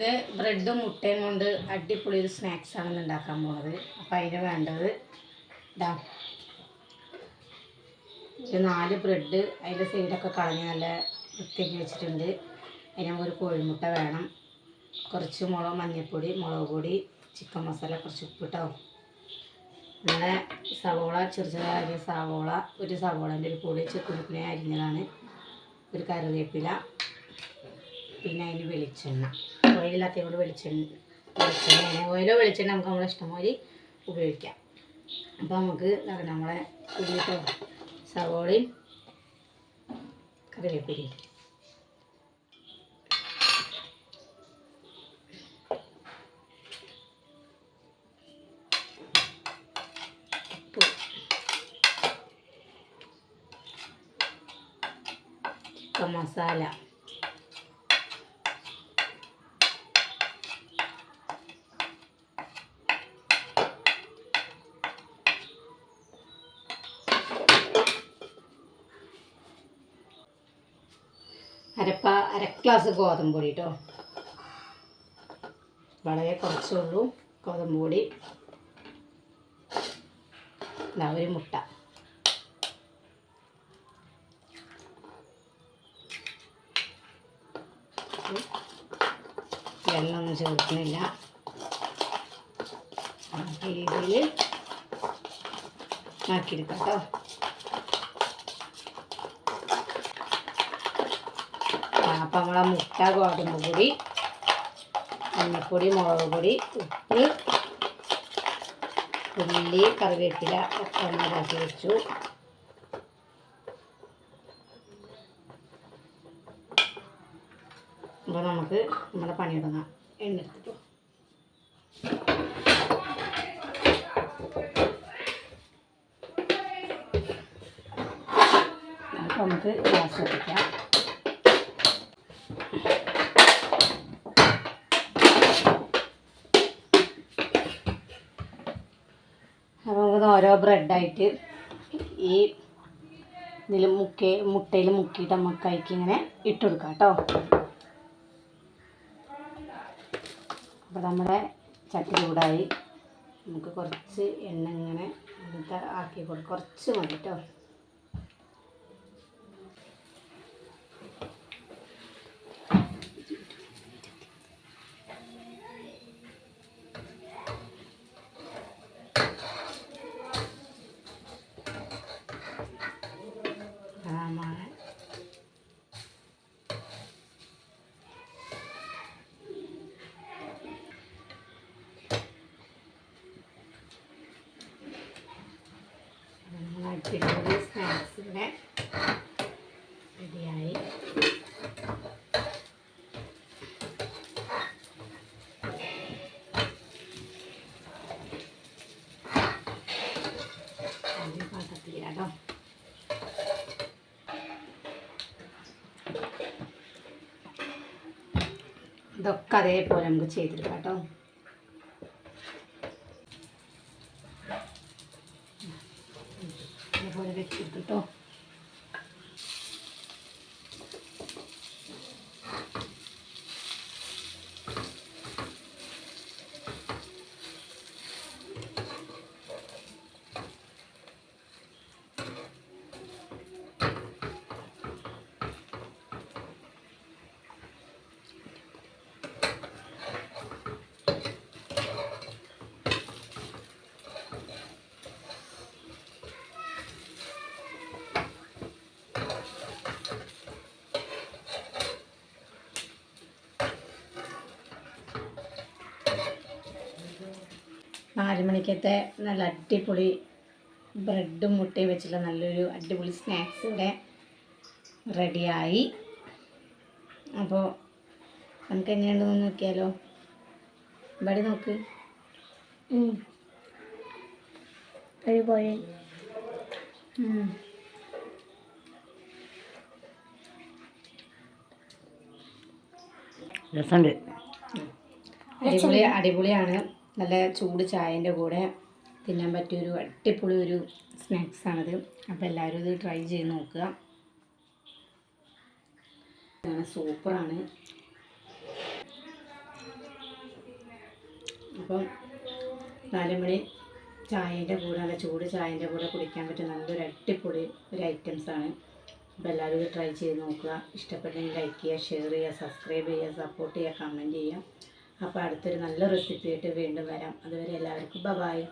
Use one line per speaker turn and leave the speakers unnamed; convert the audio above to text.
ഇന്ന് ബ്രെഡും മുട്ടയും കൊണ്ട് അടിപൊളി ഒരു സ്നാക്സ് ആണ് ഉണ്ടാക്കാൻ പോണത്. അപ്പം അതിന് വേണ്ടത് ഇതാ. നാല് ബ്രെഡ് അതിന്റെ സൈഡൊക്കെ കളഞ്ഞ് നല്ല വൃത്തിയാക്കി വെച്ചിട്ടുണ്ട്. അതിന് ഒരു കോഴിമുട്ട വേണം. കുറച്ച് മുളക് മഞ്ഞൾപ്പൊടി മുളക് പൊടി ചിക്കൻ മസാല കുറച്ച് ഉപ്പിട്ടോ നമ്മുടെ സവോള ചെറു ചെറിയ സവോള ഒരു സവോളന്റെ ഒരു പൊടി ചെക്കുരുപ്പിനെ അരിഞ്ഞതാണ്. ഒരു കറിവേപ്പില പിന്നെ അതിന് വെളിച്ചെണ്ണ. ഓയിലില്ലാത്തത് കൊണ്ട് വെളിച്ചെണ്ണ വെളിച്ചെണ്ണ ഓയിലോ വെളിച്ചെണ്ണ നമുക്ക് നമ്മളെ ഇഷ്ടംപോലെ ഉപയോഗിക്കാം. അപ്പോൾ നമുക്ക് നമ്മളെ ഉള്ളിട്ടോ സവോളയും കറിവേപ്പിലയും. ചിക്കൻ മസാല. അരപ്പ അര ഗ്ലാസ് ഗോതമ്പ് പൊടി കേട്ടോ വളരെ കുറച്ചേ ഉള്ളൂ ഗോതമ്പ് പൊടി. ഒരു മുട്ട. വെള്ളമൊന്നും ചേർക്കുന്നില്ല. രീതിയിൽ ആക്കിയെടുക്കാം കേട്ടോ അപ്പം നമ്മളെ മുട്ട ഗോതമ്പ് പൊടി മഞ്ഞപ്പൊടി മുളക് പൊടി ഉപ്പ് ഉള്ളി കറിവേപ്പില ഒക്കെ ഒന്ന് ഇതാക്കി വെച്ചു. അപ്പോൾ നമുക്ക് നമ്മുടെ പണി തുടങ്ങാം എണ്ണ എടുത്തിട്ടു. നമുക്ക് ഗ്യാസ് വെക്കാം അപ്പോൾ നമുക്ക് ഓരോ ബ്രെഡായിട്ട് ഈ ഇതിൽ മുക്കി മുട്ടയിൽ മുക്കിയിട്ട് നമുക്ക് അതിലേക്ക് ഇങ്ങനെ ഇട്ട് കൊടുക്കാം കേട്ടോ. അപ്പോൾ നമ്മുടെ ചട്ടി ചൂടായി. നമുക്ക് കുറച്ച് എണ്ണ ഇങ്ങനെ ആക്കി കൊടുക്കും കുറച്ച് മതി കേട്ടോ. കേട്ടോ ഇതൊക്കെ അതേപോലെ നമുക്ക് ചെയ്തെടുക്കാം കേട്ടോ. അതേപോലെ വെച്ചെടുത്തിട്ടോ നാല് മണിക്കത്തെ നല്ല അടിപൊളി ബ്രെഡും മുട്ടയും വെച്ചുള്ള നല്ലൊരു അടിപൊളി സ്നാക്സ് ഇവിടെ റെഡിയായി. അപ്പോൾ നമുക്ക് എങ്ങനെയുണ്ടെന്ന് നോക്കിയാലോ? ഇവിടെ നോക്ക്.
രസമുണ്ട്
അടിപൊളി അടിപൊളിയാണ്. നല്ല ചൂട് ചായന്റെ കൂടെ തിന്നാൻ പറ്റിയ ഒരു അടിപൊളി ഒരു സ്നാക്സാണിത് അപ്പോൾ എല്ലാവരും ഇത് ട്രൈ ചെയ്ത് നോക്കുക. സൂപ്പറാണ്. അപ്പം നാലുമണി ചായന്റെ കൂടെ നല്ല ചൂട് ചായന്റെ കൂടെ കുടിക്കാൻ പറ്റുന്ന നല്ലൊരു അടിപൊളി ഒരു ഐറ്റംസാണ് അപ്പോൾ എല്ലാവരും ട്രൈ ചെയ്ത് നോക്കുക. ഇഷ്ടപ്പെട്ടെങ്കിൽ ലൈക്ക് ചെയ്യുക ഷെയർ ചെയ്യുക സബ്സ്ക്രൈബ് ചെയ്യുക സപ്പോർട്ട് ചെയ്യുക കമന്റ് ചെയ്യുക. അപ്പോൾ അടുത്തൊരു നല്ല റെസിപ്പി ആയിട്ട് വീണ്ടും വരാം. അതുവരെ എല്ലാവർക്കും ബബായ്